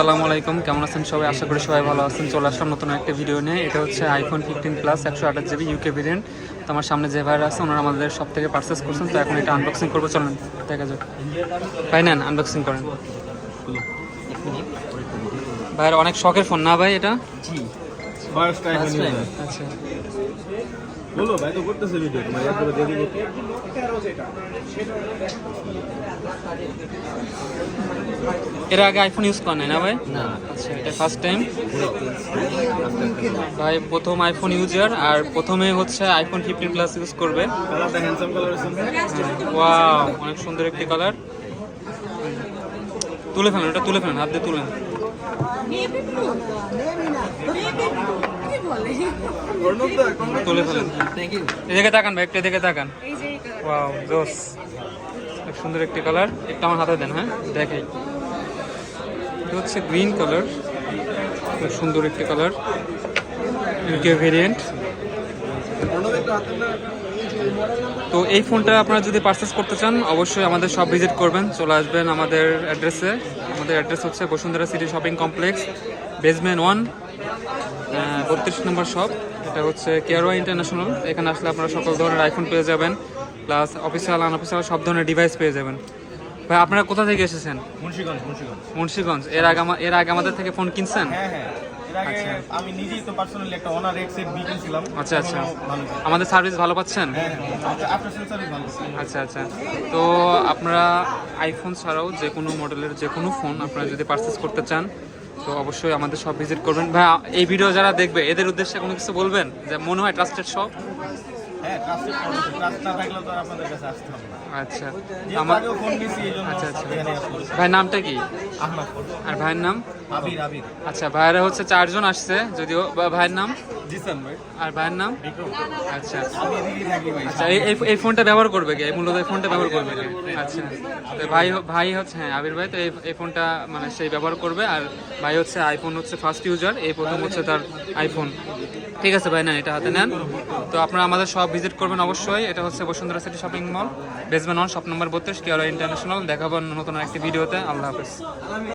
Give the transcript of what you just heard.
আসসালামু আলাইকুম কেমন আছেন সবাই? আশা করি সবাই ভালো আছেন। চলে আসলাম নতুন একটা ভিডিও নিয়ে। এটা হচ্ছে আইফোন ফিফটিন প্লাস একশো আঠাশ জিবি ইউকে ভেরিয়েন্ট তো আমার সামনে যে ভাইরা আছে ওনারা আমাদের সব থেকে পারচেস করছেন। তো এখন এটা আনবক্সিং করব। চলেন দেখা যাক। ভাই নেন আনবক্সিং করেন। ভাইয়ের অনেক শখের ফোন না ভাই এটা? আচ্ছা। বলো ভাই তো করতেছে ভিডিও তোমার একবারে দিয়ে দিব এর আগে আইফোন ইউজ করেন নাই না ভাই? না। আচ্ছা এটা ফার্স্ট টাইম ভাই প্রথম আইফোন ইউজার আর প্রথমে হচ্ছে আইফোন ফিফটিন প্লাস ইউজ করবে। কালারটা হ্যান্ডসাম কালার আছে ওয়াও অনেক সুন্দর একটি কালার তুলে ফেলেন ওটা তুলে ফেলেন হাত দিয়ে তুলেন। তুলে ফেলেন। এদিকে তাকান ভাই একটু এদিকে তাকান। ওয়াও জোস। সুন্দর একটি কালার একটু আমার হাতে দেন হ্যাঁ? দেখাই এটা হচ্ছে গ্রিন কালার। খুব সুন্দর একটি কালার। UK variant. তো এই ফোনটা আপনারা যদি পারচেস করতে চান, অবশ্যই আমাদের সব ভিজিট করবেন। চলে আসবেন আমাদের অ্যাড্রেসে আমাদের অ্যাড্রেস হচ্ছে Bashundhara city shopping complex basement one বত্রিশ নম্বর শপ এটা হচ্ছে কেয়ারোয়া ইন্টারন্যাশনাল এখানে আসলে আপনারা সকল ধরনের আইফোন পেয়ে যাবেন। প্লাস অফিসিয়াল আনঅফিসিয়াল সব ধরনের ডিভাইস পেয়ে যাবেন। ভাই আপনারা কোথা থেকে এসেছেন? মুন্সিগঞ্জ মুন্সিগঞ্জ। মুন্সিগঞ্জ। এর আগে এর আগে আমাদের থেকে ফোন কিনছেন? হ্যাঁ হ্যাঁ। আমি নিজেই তো পার্সোনালি একটা অনার এক্সের বি কিনছিলাম। আচ্ছা, আচ্ছা। আমাদের সার্ভিস ভালো পাচ্ছেন? হ্যাঁ হ্যাঁ। ভালো আচ্ছা আচ্ছা। তো আপনারা আইফোন ছাড়াও যে কোনো মডেলের যে কোনো ফোন আপনারা যদি পারচেস করতে চান তো অবশ্যই আমাদের সব ভিজিট করবেন। ভাই এই ভিডিও যারা দেখবে এদের উদ্দেশ্যে কোনো কিছু বলবেন? যে মনে হয় ট্রাস্টেড শপ আচ্ছা। আমার আচ্ছা, আচ্ছা। ভাই নামটা কি? আর ভাইয়ের নাম? আবির আবির। আচ্ছা ভাইয়েরা হচ্ছে চারজন আসছে যদিও ভাইয়ের নাম? জিসান ভাই। আর ভাইয়ের নাম? আচ্ছা। আচ্ছা এই- এই ফোনটা ব্যবহার করবে কে? এই মূলত এই ফোনটা ব্যবহার করবে কে? আচ্ছা। তো ভাই ভাই হচ্ছে হ্যাঁ আবির ভাই তো এই এই ফোনটা মানে সেই ব্যবহার করবে। আর ভাই হচ্ছে আইফোন হচ্ছে ফার্স্ট ইউজার এই প্রথম হচ্ছে তার আইফোন ঠিক আছে ভাই নেন এটা হাতে নেন। তো আপনারা আমাদের সব ভিজিট করবেন অবশ্যই। এটা হচ্ছে Bashundhara city shopping mall basement one shop number বত্রিশ কেয়ারা ইন্টারন্যাশনাল দেখাবো নতুন একটি ভিডিওতে আল্লাহ হাফেজ। Amin.